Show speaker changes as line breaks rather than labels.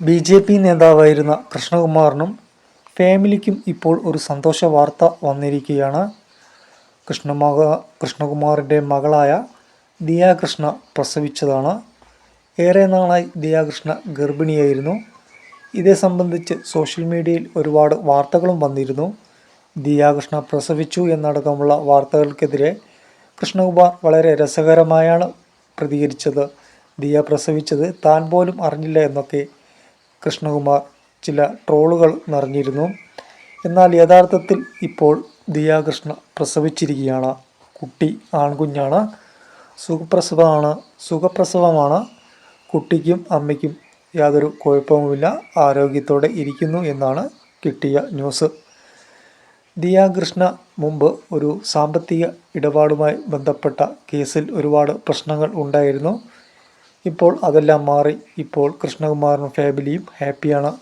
B J P നേതാവായിരുന്ന കൃഷ്ണകുമാറിനും ഫാമിലിക്കും ഇപ്പോൾ ഒരു സന്തോഷ വാർത്ത വന്നിരിക്കുകയാണ്. കൃഷ്ണമക കൃഷ്ണകുമാറിന്റെ മകളായ ദിയാകൃഷ്ണ പ്രസവിച്ചതാണ്. ഏറെ നാളായി ദിയാകൃഷ്ണ ഗർഭിണിയായിരുന്നു. ഇതേ സംബന്ധിച്ച് സോഷ്യൽ മീഡിയയിൽ ഒരുപാട് വാർത്തകളും വന്നിരുന്നു. ദിയാകൃഷ്ണ പ്രസവിച്ചു എന്നടക്കമുള്ള വാർത്തകൾക്കെതിരെ കൃഷ്ണകുമാർ വളരെ രസകരമായാണ് പ്രതികരിച്ചത്. ദിയ പ്രസവിച്ചത് താൻ പോലും അറിഞ്ഞില്ല എന്നൊക്കെ കൃഷ്ണകുമാർ ചില ട്രോളുകൾ നിറഞ്ഞിരുന്നു. എന്നാൽ യഥാർത്ഥത്തിൽ ഇപ്പോൾ ദിയാകൃഷ്ണ പ്രസവിച്ചിരിക്കുകയാണ്. കുട്ടി ആൺകുഞ്ഞാണ്. സുഖപ്രസവമാണ്. സുഖപ്രസവമാണ്. കുട്ടിക്കും അമ്മയ്ക്കും യാതൊരു കുഴപ്പവുമില്ല. ആരോഗ്യത്തോടെ ഇരിക്കുന്നു എന്നാണ് കിട്ടിയ ന്യൂസ്. ദിയാകൃഷ്ണ മുമ്പ് ഒരു സാമ്പത്തിക ഇടപാടുമായി ബന്ധപ്പെട്ട കേസിൽ ഒരുപാട് പ്രശ്നങ്ങൾ ഉണ്ടായിരുന്നു. ഇപ്പോൾ അതെല്ലാം മാറി. ഇപ്പോൾ കൃഷ്ണകുമാറിനും ഫാമിലിയും ഹാപ്പിയാണ്.